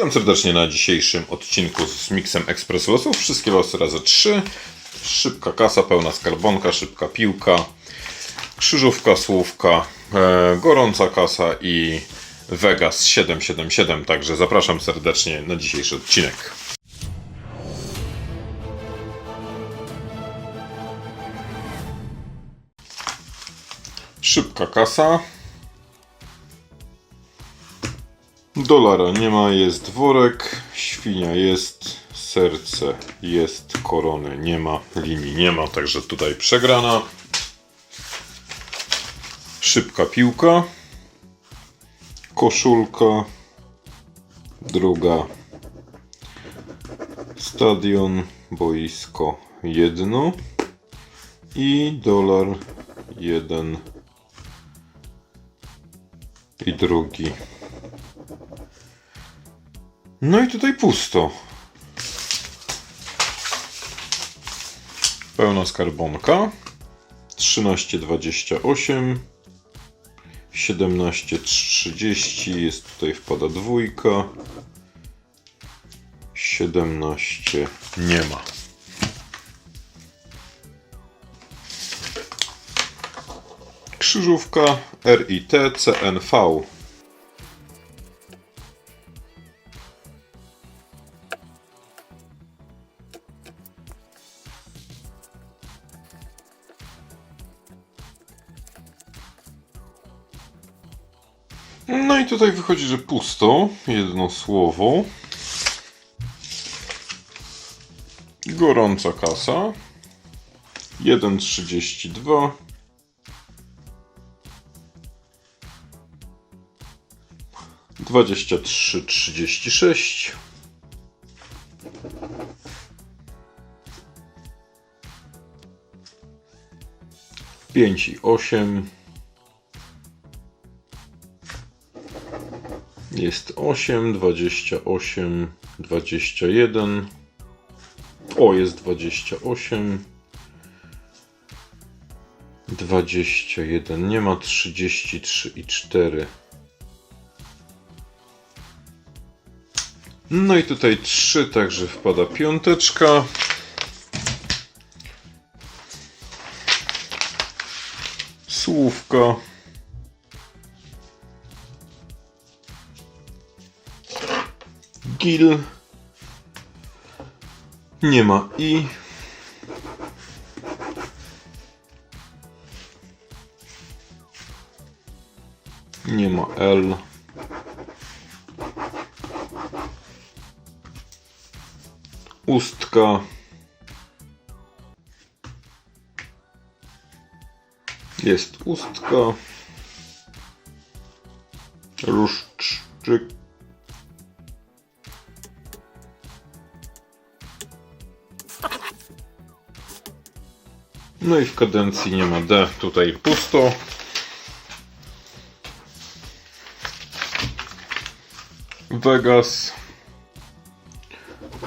Witam serdecznie na dzisiejszym odcinku z Mixem Express Losów. Wszystkie losy razy 3. Szybka kasa, pełna skarbonka, szybka piłka, krzyżówka, słówka, e, gorąca kasa i Vegas 777. Także zapraszam serdecznie na dzisiejszy odcinek. Szybka kasa. Dolara nie ma, jest worek, świnia jest, serce jest, korony nie ma, linii nie ma, także tutaj przegrana. Szybka piłka, koszulka, druga, stadion, boisko jedno i dolar jeden i drugi. No i tutaj pusto. Pełna skarbonka. 13,28. 17,30. Jest tutaj wpada dwójka. 17 nie ma. Krzyżówka RIT CNV. No i tutaj wychodzi, że pusto. Jedno słowo. Gorąca kasa. 1,32. Dwadzieścia trzy trzydzieści sześć. Pięć i osiem. Jest 8, 28, 21. O, jest 28. 21. Nie ma 33 i 4. No i tutaj 3, także wpada piąteczka. Słówka. Gil. Nie ma i. Nie ma L. Ustka. Jest ustka. Różdżczyk. No i w kadencji nie ma D, tutaj pusto. Vegas.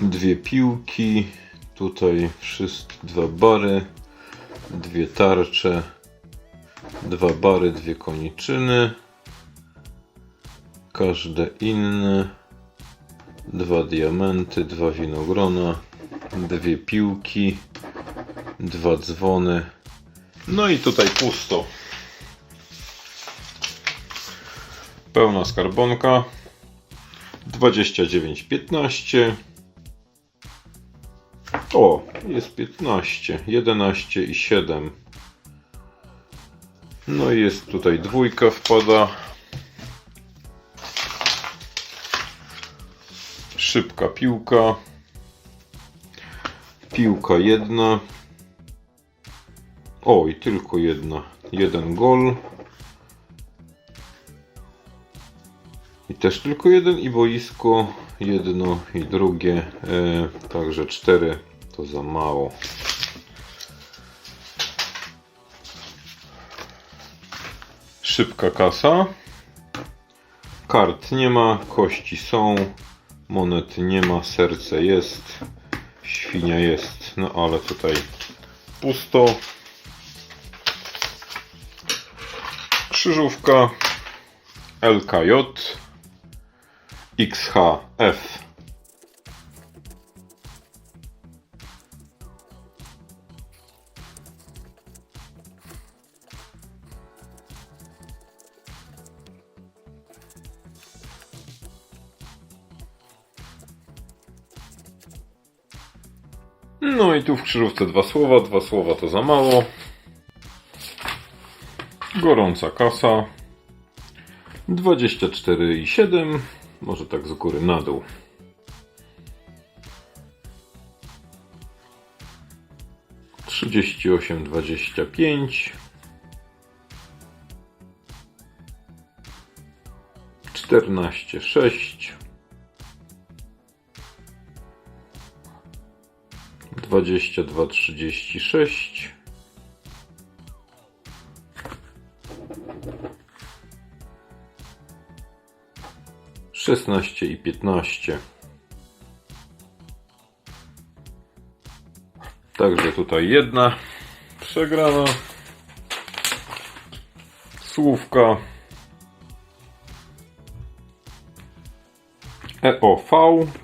Dwie piłki. Tutaj wszystkie dwa bary. Dwie tarcze. Dwa bary, dwie koniczyny. Każde inne. Dwa diamenty, dwa winogrona. Dwie piłki dwa dzwony. No i tutaj pusto. Pełna skarbonka. 29,15. O, jest 15, 11 i 7. No i jest tutaj dwójka wpada. Szybka piłka. Piłka jedna. O, i tylko jedna. Jeden gol. I też tylko jeden i boisko. Jedno i drugie. E, także cztery to za mało. Szybka kasa. Kart nie ma, kości są, monety nie ma, serce jest, świnia jest. No ale tutaj pusto. Krzyżówka LKJ XHF. No i tu w krzyżówce dwa słowa, dwa słowa to za mało. Gorąca kasa. 24,7. Może tak z góry na dół. Trzydzieści osiem, dwadzieścia pięć. Czternaście, sześć. Dwadzieścia dwa, trzydzieści sześć. Szesnaście i piętnaście. Także tutaj jedna przegrana. Słówka. EOV,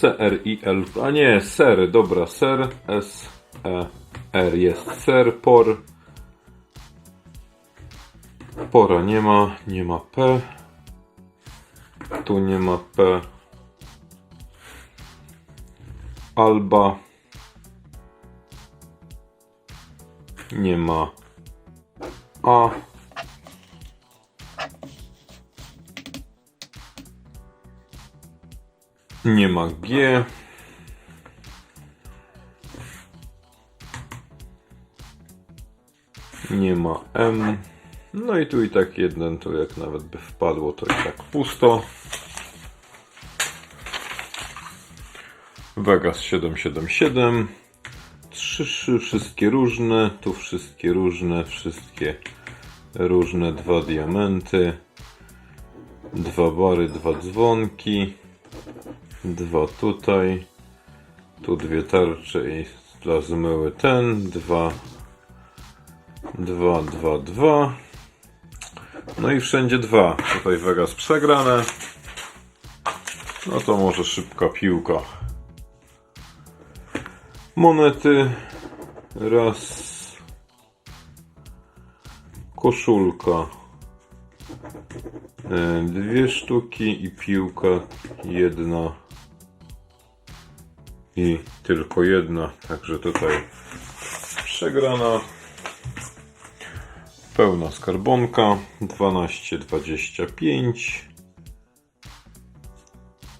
CRIL, a nie, ser, dobra, ser, S, E, R jest ser, por. Pora nie ma, nie ma P. Tu nie ma P. Alba. Nie ma A. Nie ma G. Nie ma M. No i tu i tak jeden, to jak nawet by wpadło, to i tak pusto. Vegas 777. Trzy, trzy, wszystkie różne. Tu wszystkie różne, wszystkie różne. Dwa diamenty. Dwa bary, dwa dzwonki. Dwa tutaj. Tu dwie tarcze i dla zmyły ten. Dwa. Dwa, dwa, dwa. No i wszędzie dwa. Tutaj Vegas przegrane. No to może szybka piłka. Monety. Raz. Koszulka. E, Dwie sztuki i piłka jedna. I tylko jedna. Także tutaj przegrana. Pełna skarbonka 12,25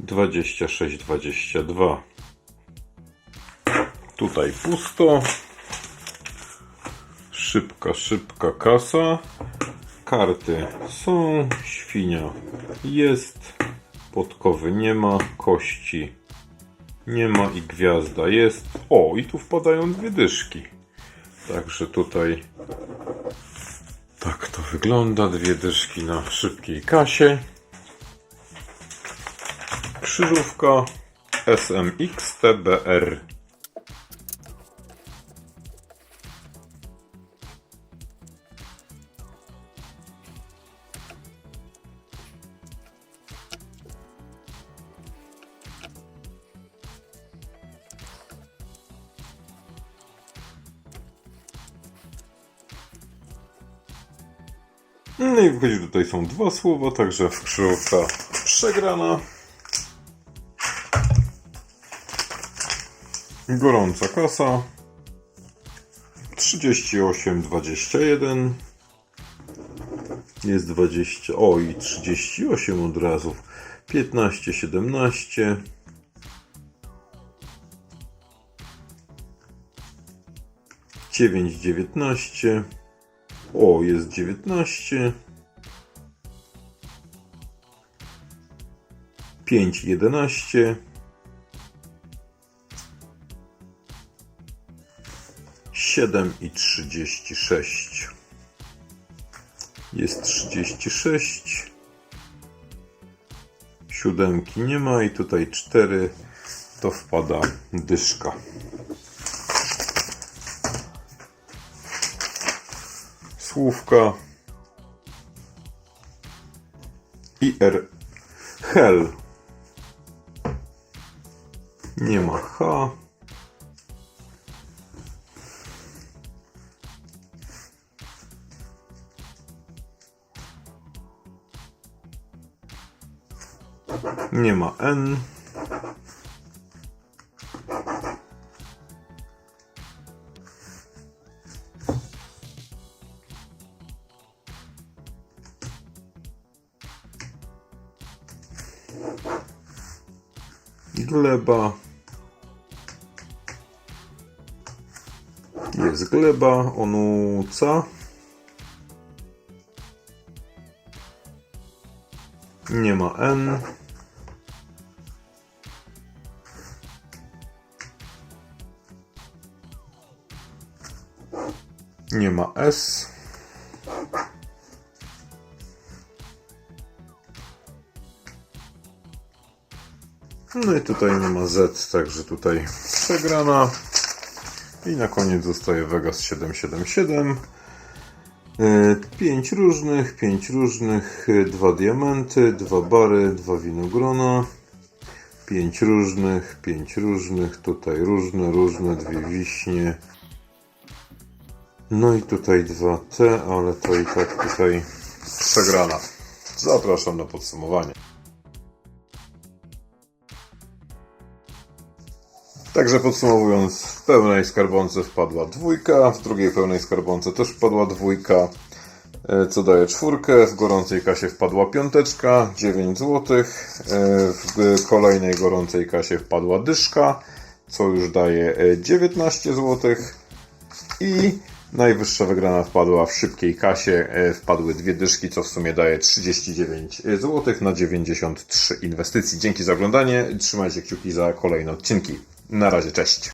26,22 Tutaj pusto. Szybka, szybka kasa. Karty są. Świnia jest. Podkowy nie ma. Kości nie ma i gwiazda jest. O, i tu wpadają dwie dyszki. Także tutaj tak to wygląda. Dwie dyszki na szybkiej kasie. Krzyżówka SMX TBR. No i wychodzi, tutaj są dwa słowa, także krzyżówka przegrana. Gorąca kasa. 38,21. Jest 20. O i 38 od razu. 15, 17. Dziewięć, dziewiętnaście. O, jest 19. 5, 11. 7 i 36. Jest 36. Siódemki nie ma i tutaj 4 to wpada dyszka. Słówka. IR Hell. Nie ma H. Nie ma N. Gleba. Jest gleba, onuca. Nie ma N. Nie ma S. No i tutaj nie ma Z, także tutaj przegrana. I na koniec zostaje Vegas 777. E, Pięć różnych, pięć różnych, e, dwa diamenty, dwa bary, dwa winogrona. Pięć różnych, pięć różnych, tutaj różne, różne, dwie wiśnie. No i tutaj dwa T, ale to i tak tutaj przegrana. Zapraszam na podsumowanie. Także podsumowując, w pełnej skarbonce wpadła dwójka, w drugiej pełnej skarbonce też wpadła dwójka, e, co daje czwórkę, w gorącej kasie wpadła piąteczka, 9 zł, w kolejnej gorącej kasie wpadła dyszka, co już daje e, 19 zł i najwyższa wygrana wpadła w szybkiej kasie, e, wpadły dwie dyszki, co w sumie daje 39 zł na 93 inwestycji. Dzięki za oglądanie, trzymajcie kciuki za kolejne odcinki. Na razie, cześć.